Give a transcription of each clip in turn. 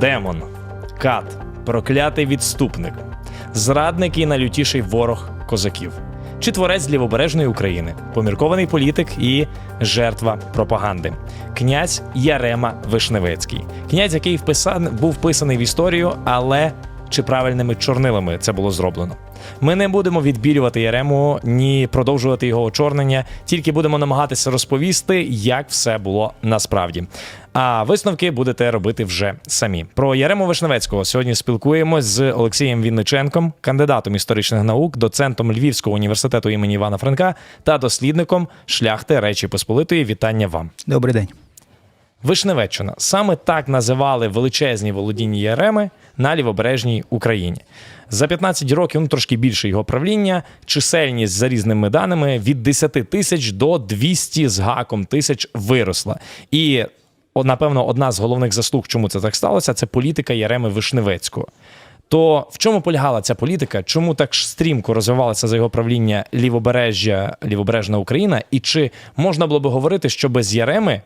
демон, кат, проклятий відступник, зрадник і найлютіший ворог козаків, чи творець лівобережної України, поміркований політик і жертва пропаганди, князь Ярема Вишневецький, князь, який вписан, був вписаний в історію, але чи правильними чорнилами це було зроблено. Ми не будемо відбілювати Ярему, ні продовжувати його очорнення, тільки будемо намагатися розповісти, як все було насправді. А висновки будете робити вже самі. Про Ярему Вишневецького сьогодні спілкуємось з Олексієм Вінниченком, кандидатом історичних наук, доцентом Львівського університету імені Івана Франка та дослідником шляхти Речі Посполитої. Вітання вам. Добрий день. Вишневеччина саме так називали величезні володіння Яреми на лівобережній Україні. За 15 років, ну трошки більше його правління, чисельність за різними даними від 10 тисяч до 200 з гаком тисяч виросла. І напевно, одна з головних заслуг, чому це так сталося, це політика Яреми Вишневецького. То в чому полягала ця політика? Чому так стрімко розвивалося за його правління лівобережжя, лівобережна Україна? І чи можна було би говорити, що без Яреми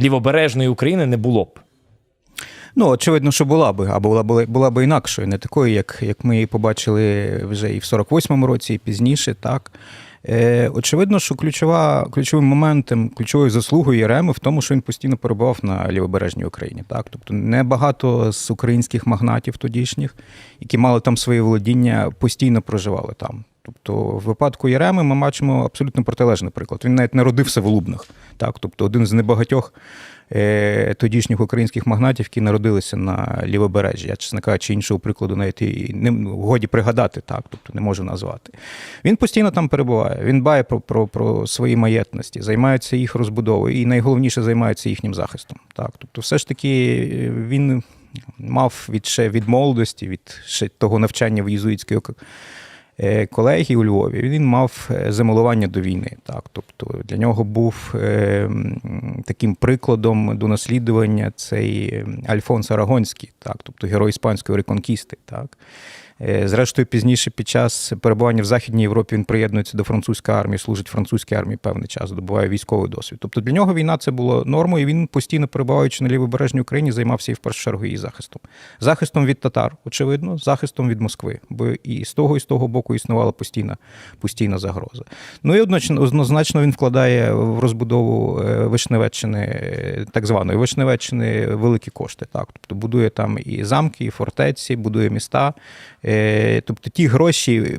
лівобережної України не було б? Ну, очевидно, що була би, а була б була би інакшою, не такою, як як ми її побачили вже і в 48-му році, і пізніше, так. Е, Очевидно, що ключова, ключовим моментом, ключовою заслугою Єреми в тому, що він постійно перебував на лівобережній Україні. Так? Тобто небагато з українських магнатів тодішніх, які мали там свої володіння, постійно проживали там. Тобто, в випадку Єреми ми бачимо абсолютно протилежний приклад. Він навіть народився в Лубнах. Так? Тобто один з небагатьох е, тодішніх українських магнатів, які народилися на лівобережжі. Я, чесно кажучи, іншого прикладу навіть і не годі пригадати, так, тобто не можу назвати. Він постійно там перебуває, він дбає про, про, про свої маєтності, займається їх розбудовою і найголовніше займається їхнім захистом. Так? Тобто, все ж таки він мав від ще від молодості, від ще того навчання в єзуїтській е, колегії у Львові, він мав замилування до війни. Так, тобто для нього був е, таким прикладом до наслідування цей Альфонс Арагонський, так, тобто герой іспанської реконкісти. Так. Е, Зрештою, пізніше, під час перебування в Західній Європі, він приєднується до французької армії, служить французькій армії певний час, добуває військовий досвід. Тобто для нього війна це було нормою, і він постійно перебуваючи на лівобережній Україні, займався і в першу чергу її захистом. Захистом від татар, очевидно, захистом від Москви, бо і з того, і з того боку існувала постійна, постійна загроза. Ну і однозначно він вкладає в розбудову Вишневеччини, так званої Вишневеччини, великі кошти. Так, тобто будує там і замки, і фортеці, будує міста. Тобто ті гроші,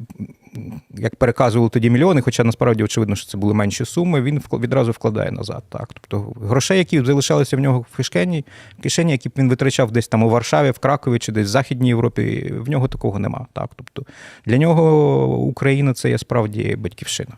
як переказували тоді мільйони, хоча насправді очевидно, що це були менші суми, він відразу вкладає назад. Так, тобто грошей, які залишалися в нього в кишені, в кишені, які б він витрачав десь там у Варшаві, в Кракові чи десь в Західній Європі, в нього такого нема. Так, тобто для нього Україна це є справді батьківщина.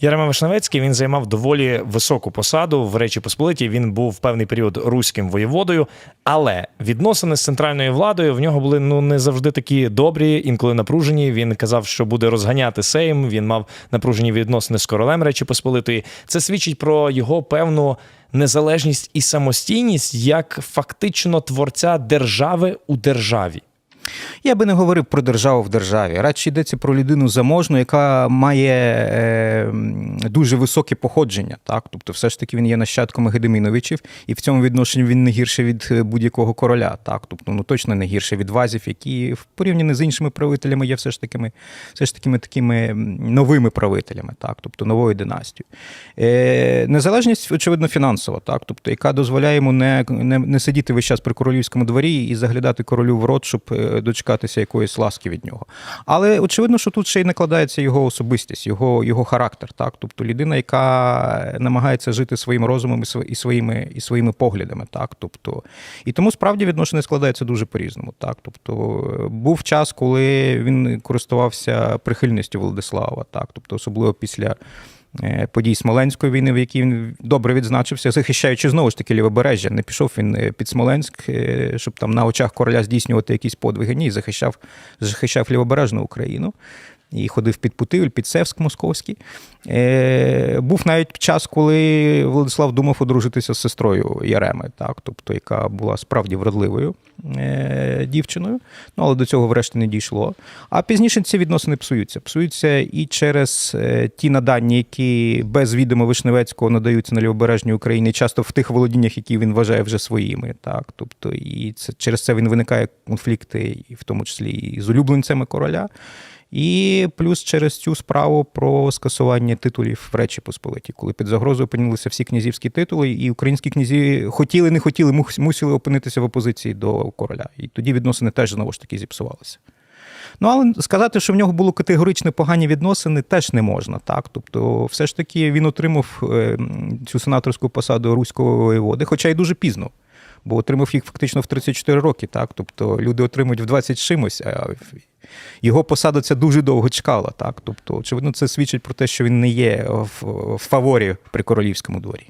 Ярема Вишневецький він займав доволі високу посаду в Речі Посполитій. Він був певний період руським воєводою, але відносини з центральною владою в нього були ну не завжди такі добрі, інколи напружені. Він казав, що буде розганяти Сейм. Він мав напружені відносини з королем Речі Посполитої. Це свідчить про його певну незалежність і самостійність як фактично творця держави у державі. Я би не говорив про державу в державі. Радше йдеться про людину заможну, яка має е, дуже високе походження. Так? Тобто, все ж таки він є нащадком Гедеміновичів, і в цьому відношенні він не гірше від будь-якого короля. Так? Тобто, ну точно не гірше від вазів, які в порівнянні з іншими правителями є все ж такими все ж такими такими новими правителями, так? тобто новою династією. Е, Незалежність, очевидно, фінансова, так? тобто, яка дозволяє йому не, не, не сидіти весь час при королівському дворі і заглядати королю в рот, щоб дочекатися якоїсь ласки від нього. Але очевидно, що тут ще й накладається його особистість, його його характер. Так? Тобто людина, яка намагається жити своїм розумом і своїми і своїми поглядами. Так? Тобто, І тому справді відношення складається дуже по-різному. Так? Тобто, Був час, коли він користувався прихильністю Владислава, так? тобто, особливо після. Подій Смоленської війни, в якій він добре відзначився, захищаючи знову ж таки лівобережжя. Не пішов він під Смоленськ, щоб там на очах короля здійснювати якісь подвиги. Ні, захищав захищав лівобережну Україну. І ходив під Путивль, під Севськ Московський. Е, був навіть час, коли Владислав думав одружитися з сестрою Яреми, так, тобто, яка була справді вродливою е, дівчиною. Ну, але до цього врешті не дійшло. А пізніше ці відносини псуються. Псуються і через е, ті надання, які без відома Вишневецького надаються на лівобережній Україні, часто в тих володіннях, які він вважає вже своїми. Так, тобто, і це через це він виникає конфлікти, і в тому числі і з улюбленцями короля. І плюс через цю справу про скасування титулів в Речі Посполиті, коли під загрозою опинилися всі князівські титули, і українські князі хотіли, не хотіли, мусили опинитися в опозиції до короля. І тоді відносини теж знову ж таки зіпсувалися. Ну, але сказати, що в нього було категорично погані відносини, теж не можна. Так? Тобто, все ж таки він отримав е, цю сенаторську посаду руського воєводи, хоча й дуже пізно. Бо отримав їх фактично в 34 роки. Так? Тобто люди отримують в 20 чимось, а його посада ця дуже довго чекала. Так? Тобто, очевидно, це свідчить про те, що він не є в фаворі при королівському дворі.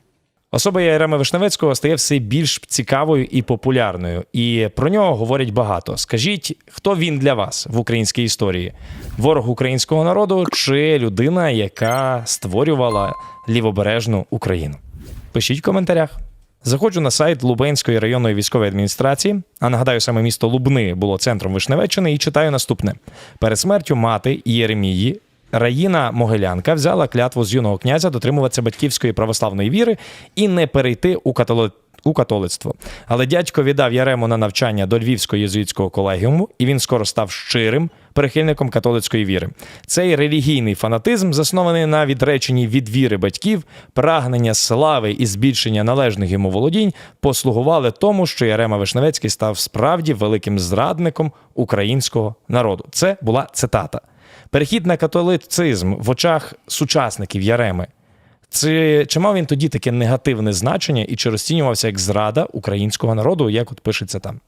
Особа Ярема Вишневецького стає все більш цікавою і популярною, і про нього говорять багато. Скажіть, хто він для вас в українській історії? Ворог українського народу чи людина, яка створювала лівобережну Україну? Пишіть в коментарях. Заходжу на сайт Лубенської районної військової адміністрації, а нагадаю, саме місто Лубни було центром Вишневеччини, і читаю наступне: перед смертю мати Єремії Раїна Могилянка взяла клятву з юного князя дотримуватися батьківської православної віри і не перейти у католицтво. У католицтво. Але дядько віддав Ярему на навчання до Львівського єзуїтського колегіуму, і він скоро став щирим прихильником католицької віри. Цей релігійний фанатизм, заснований на відреченні від віри батьків, прагнення слави і збільшення належних йому володінь, послугували тому, що Ярема Вишневецький став справді великим зрадником українського народу. Це була цитата. Перехід на католицизм в очах сучасників Яреми. Це чи мав він тоді таке негативне значення і чи розцінювався як зрада українського народу, як от пишеться там?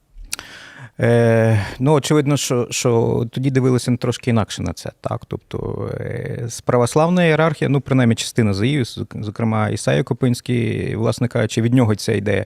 Е, ну, очевидно, що, що тоді дивилися трошки інакше на це. Так? Тобто, е, з православної ієрархії, ну, принаймні, частина заїв, зокрема, Ісаю Копинський, власне кажучи, від нього ця ідея.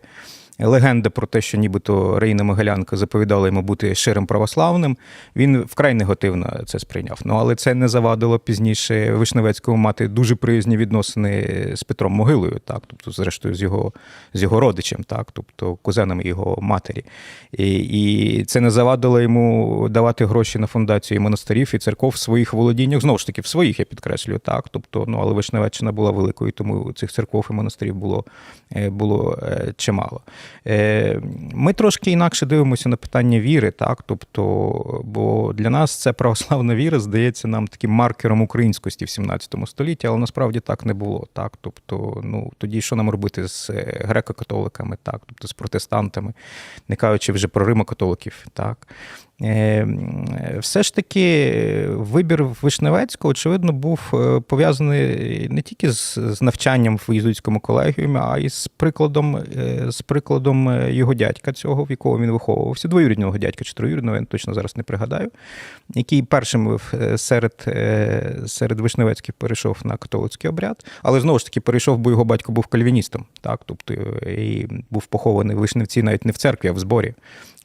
Легенда про те, що нібито Раїна Могилянка заповідала йому бути ширим православним, він вкрай негативно це сприйняв. Ну але це не завадило пізніше Вишневецькому мати дуже приязні відносини з Петром Могилою, так, тобто, зрештою, з його з його родичем, так, тобто кузенами його матері. І, і це не завадило йому давати гроші на фундацію монастирів і церков в своїх володіннях. Знову ж таки, в своїх я підкреслюю, так. Тобто, ну але Вишневеччина була великою, тому цих церков і монастирів було, е, було е, чимало. Е, Ми трошки інакше дивимося на питання віри, так. Тобто, бо для нас це православна віра здається нам таким маркером українськості в 17 столітті, але насправді так не було. Так. Тобто, ну тоді що нам робити з е, греко-католиками, так, тобто з протестантами, не кажучи вже про римокатоликів, так. Е, Все ж таки вибір Вишневецького, очевидно, був е, пов'язаний не тільки з, з навчанням в єзуїтському колегіумі, а й з прикладом, е, з прикладом його дядька, цього, в якого він виховувався, двоюрідного дядька чи троюрідного, я точно зараз не пригадаю, який першим серед, серед Вишневецьких перейшов на католицький обряд, але знову ж таки перейшов, бо його батько був кальвіністом, так, тобто і був похований в Вишневці навіть не в церкві, а в зборі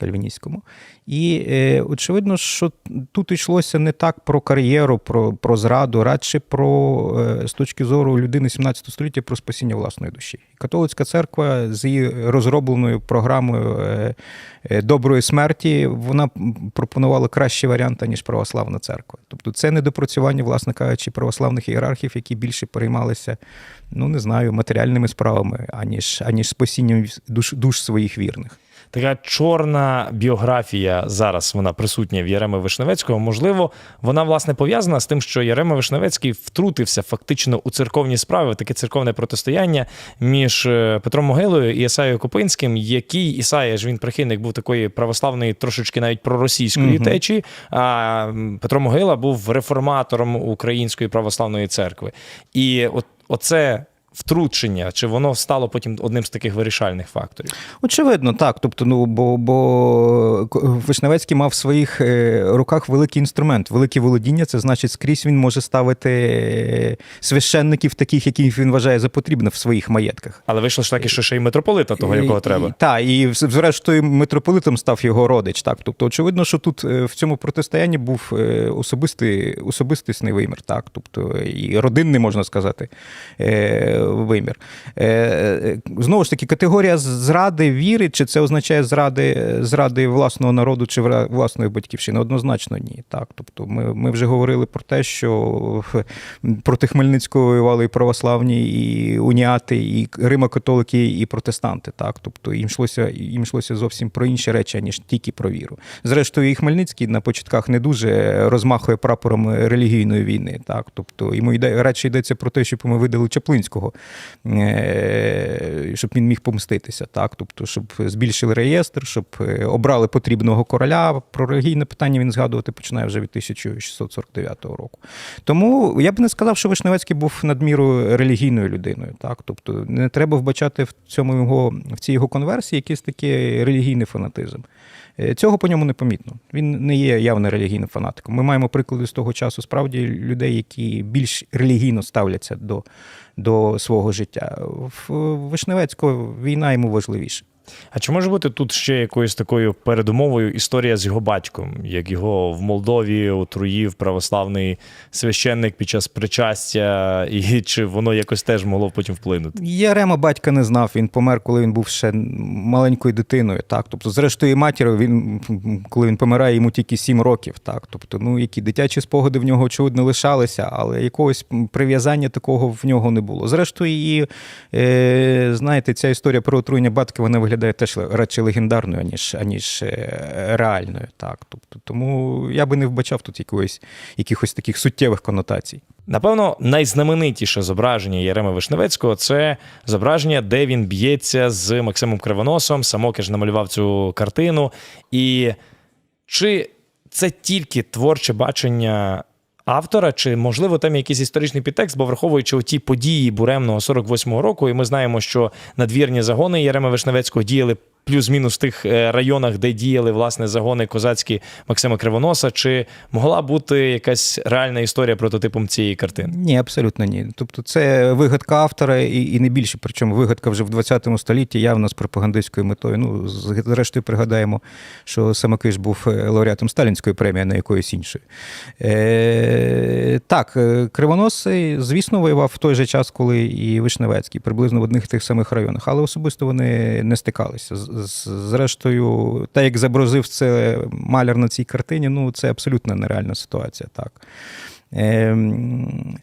кальвіністському. І очевидно, що тут йшлося не так про кар'єру, про, про зраду, радше про е, з точки зору людини 17 століття про спасіння власної душі. Католицька церква з її розробленою програмою е, е, доброї смерті вона пропонувала кращий варіант, ніж православна церква. Тобто це недопрацювання, власне кажучи, православних ієрархів, які більше переймалися, ну не знаю, матеріальними справами, аніж, аніж спасінням душ, душ своїх вірних. Така чорна біографія зараз вона присутня в Яреми Вишневецького. Можливо, вона власне пов'язана з тим, що Ярема Вишневецький втрутився фактично у церковні справи, таке церковне протистояння між е, Петром Могилою і Ісаєю Копинським, який Ісая ж він прихильник був такої православної, трошечки навіть проросійської Мгм. течії. А Петро Могила був реформатором Української православної церкви. І от оце втручення, чи воно стало потім одним з таких вирішальних факторів? Очевидно, так. Тобто, ну бо, бо Вишневецький мав в своїх е, руках великий інструмент, велике володіння. Це значить, скрізь він може ставити е, священників, таких, яких він вважає за потрібне в своїх маєтках. Але вийшло ж таки, що ще й митрополита того, якого треба. Так, і зрештою митрополитом став його родич. Так, тобто, очевидно, що тут е, в цьому протистоянні був е, особистий особистісний вимір, так, тобто і родинний, можна сказати, е, вимір. Е, е, Знову ж таки, категорія зради віри, чи це означає зради, зради власного народу чи власної батьківщини? Однозначно ні. Так, тобто, ми, ми вже говорили про те, що проти Хмельницького воювали і православні, і уніати, і Римо-католики, і протестанти. Так, тобто їм йшлося, їм йшлося зовсім про інші речі, ніж тільки про віру. Зрештою, і Хмельницький на початках не дуже розмахує прапором релігійної війни. Так, тобто йому йде радше йдеться про те, щоб ми видали Чаплинського, е, щоб він міг помститися. Так, тобто, щоб збільшили реєстр, щоб е, обрали потрібного короля. Про релігійне питання він згадувати починає вже від 1649 року. Тому я б не сказав, що Вишневецький був надміру релігійною людиною. Так? Тобто не треба вбачати в цьому його в цій його конверсії якийсь такий релігійний фанатизм. Е, Цього по ньому не помітно. Він не є явно релігійним фанатиком. Ми маємо приклади з того часу справді людей, які більш релігійно ставляться до, до свого життя. В Вишневецького війна йому важливіша. А чи може бути тут ще якоюсь такою передумовою історія з його батьком, як його в Молдові отруїв православний священник під час причастя, і чи воно якось теж могло потім вплинути? Ярема батька не знав, він помер, коли він був ще маленькою дитиною. Так? Тобто, зрештою, матір, він, коли він помирає, йому тільки сім років. Так? Тобто, ну, які дитячі спогади в нього, очевидно, лишалися, але якогось прив'язання такого в нього не було. Зрештою, і, е, знаєте, ця історія про отруєння батька, вона виглядає теж радше легендарною, аніж, аніж е, реальною. Так? Тобто, тому я би не вбачав тут якоїсь, якихось таких суттєвих конотацій. Напевно, найзнаменитіше зображення Єреми Вишневецького це зображення, де він б'ється з Максимом Кривоносом. Самокер ж намалював цю картину. І чи це тільки творче бачення автора, чи можливо там якийсь історичний підтекст, бо враховуючи ті події буремного 48-го року, і ми знаємо, що надвірні загони Єрема Вишневецького діяли. Плюс-мінус в тих е, районах, де діяли власне загони козацькі Максима Кривоноса, чи могла бути якась реальна історія прототипом цієї картини? Ні, абсолютно ні. Тобто це вигадка автора і, і не більше. Причому вигадка вже в 20 столітті явно з пропагандистською метою. Ну, зрештою, пригадаємо, що Самокиш був е, лауреатом Сталінської премії, не якоїсь іншої. Е, так, е, Кривоносий, звісно, воював в той же час, коли і Вишневецький, приблизно в одних і тих самих районах, але особисто вони не стикалися. Зрештою, те, як зобразив це маляр на цій картині, ну це абсолютно нереальна ситуація. Так. Ем,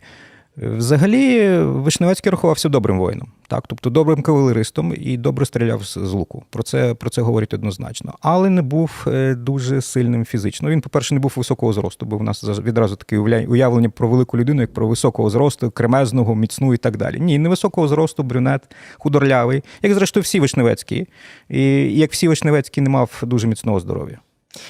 Взагалі, Вишневецький рахувався добрим воїном, так, тобто добрим кавалеристом і добре стріляв з луку. Про це, про це говорять однозначно. Але не був е, дуже сильним фізично. Він, по-перше, не був високого зросту, бо в нас відразу таке уявлення про велику людину, як про високого зросту, кремезного, міцну і так далі. Ні, невисокого зросту, брюнет, худорлявий, як зрештою всі Вишневецькі. І як всі Вишневецькі не мав дуже міцного здоров'я.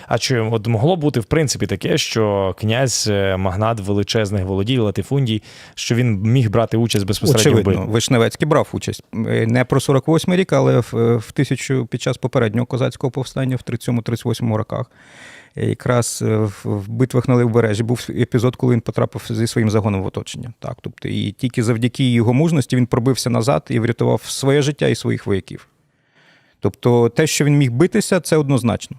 А чи от могло бути в принципі таке, що князь е, магнат величезних володій, латифундій, що він міг брати участь безпосередньо Очевидно? Вишневецький брав участь е, не про 48 рік, але в, в тисячу під час попереднього козацького повстання в 37-38 роках. Е, Якраз е, в битвах на Левобережжі був епізод, коли він потрапив зі своїм загоном в оточення. Так, тобто, і тільки завдяки його мужності він пробився назад і врятував своє життя і своїх вояків. Тобто, те, що він міг битися, це однозначно.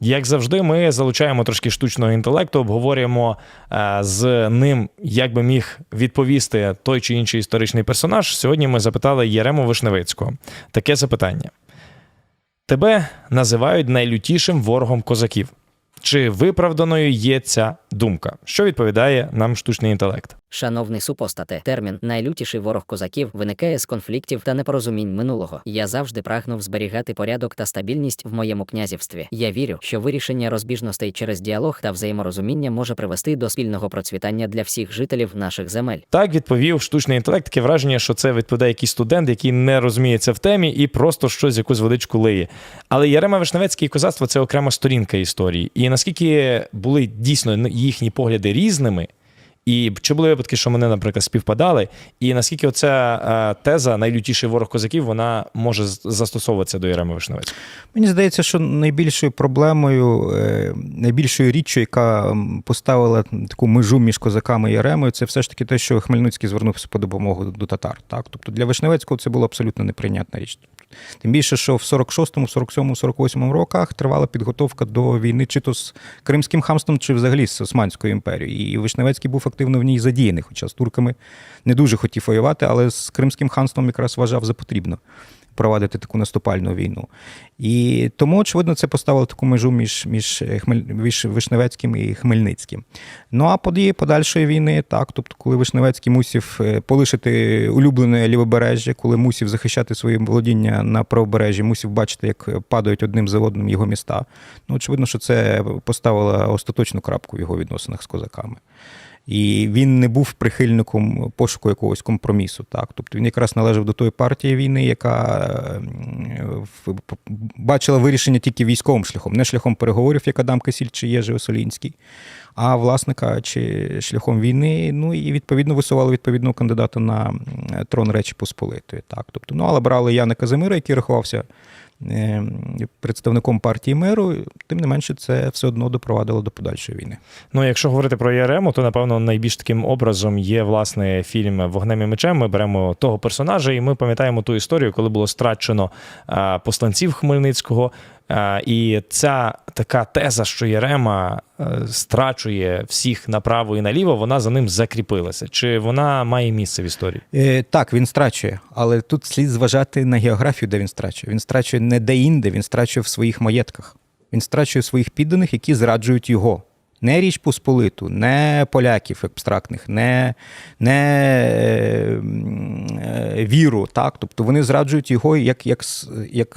Як завжди, ми залучаємо трошки штучного інтелекту, обговорюємо е, з ним, як би міг відповісти той чи інший історичний персонаж. Сьогодні ми запитали Єрему Вишневицького таке запитання: Тебе називають найлютішим ворогом козаків. Чи виправданою є ця думка? Що відповідає нам штучний інтелект? Шановний супостате, термін найлютіший ворог козаків виникає з конфліктів та непорозумінь минулого. Я завжди прагнув зберігати порядок та стабільність в моєму князівстві. Я вірю, що вирішення розбіжностей через діалог та взаєморозуміння може привести до спільного процвітання для всіх жителів наших земель. Так відповів штучний інтелект. Таке враження, що це відповідає якийсь студент, який не розуміється в темі і просто щось якусь водичку лиє. Але Ярема Вишневецький козацтво це окрема сторінка історії. І наскільки були дійсно їхні погляди різними, І чи були випадки, що вони, наприклад, співпадали? І наскільки оця е, теза найлютіший ворог козаків вона може застосовуватися до Єреми Вишневецького? Мені здається, що найбільшою проблемою, е, найбільшою річчю, яка поставила таку межу між козаками і Яремою, це все ж таки те, що Хмельницький звернувся по допомогу до татар. Так? Тобто для Вишневецького це було абсолютно неприйнятна річ. Тим більше, що в 46-му, 47-му, 48-му роках тривала підготовка до війни чи то з Кримським хамством, чи взагалі з Османською імперією. І Вишневецький був активно в ній задіяний, хоча з турками не дуже хотів воювати, але з Кримським ханством якраз вважав за потрібно провадити таку наступальну війну. І тому, очевидно, це поставило таку межу між, між, е, Хмель... між Вишневецьким і Хмельницьким. Ну а події подальшої війни, так, тобто, коли Вишневецький мусив е, полишити улюблене лівобережжя, коли мусив захищати свої володіння на правобережжі, мусив бачити, як падають одним за одним його міста. Ну, очевидно, що це поставило остаточну крапку в його відносинах з козаками. І він не був прихильником пошуку якогось компромісу. Так? Тобто він якраз належав до тої партії війни, яка п- бачила вирішення тільки військовим шляхом, не шляхом переговорів, як Адам Касіль чи Єжи Осолінський, а власника чи шляхом війни. Ну і відповідно висували відповідного кандидата на трон Речі Посполитої. Так? Тобто, ну, але брали Яна Казимира, який рахувався е, представником партії миру, тим не менше, це все одно допровадило до подальшої війни. Ну, якщо говорити про ЄРМ, то напевно найбільш таким образом є власне фільм Вогнем і мечем. Ми беремо того персонажа, і ми пам'ятаємо ту історію, коли було страчено посланців Хмельницького. А, і ця така теза, що Єрема е, страчує всіх направо і наліво, вона за ним закріпилася. Чи вона має місце в історії? Е, так, він страчує, але тут слід зважати на географію, де він страчує. Він страчує не де-інде, він страчує в своїх маєтках. Він страчує своїх підданих, які зраджують його. Не Річ Посполиту, не поляків абстрактних, не, не е, віру. Так? Тобто вони зраджують його як, як, як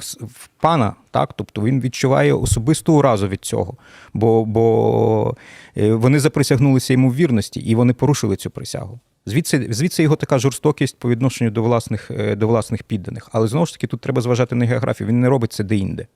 пана. Так? Тобто він відчуває особисту уразу від цього, бо, бо е, вони заприсягнулися йому в вірності і вони порушили цю присягу. Звідси, звідси його така жорстокість по відношенню до власних, е, до власних підданих. Але знову ж таки, тут треба зважати на географію. Він не робить це де-інде.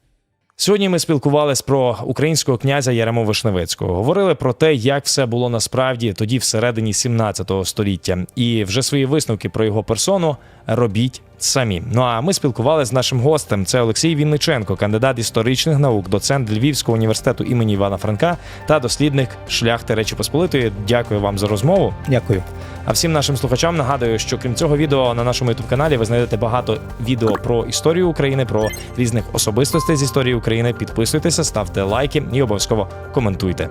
Сьогодні ми спілкувалися про українського князя Ярему Вишневецького. Говорили про те, як все було насправді тоді, всередині 17 століття, і вже свої висновки про його персону робіть самі. Ну а ми спілкувалися з нашим гостем. Це Олексій Вінниченко, кандидат історичних наук, доцент Львівського університету імені Івана Франка та дослідник шляхти Речі Посполитої. Дякую вам за розмову. Дякую. А всім нашим слухачам нагадую, що крім цього відео на нашому youtube каналі ви знайдете багато відео про історію України, про різних особистостей з історії України. Підписуйтеся, ставте лайки і обов'язково коментуйте.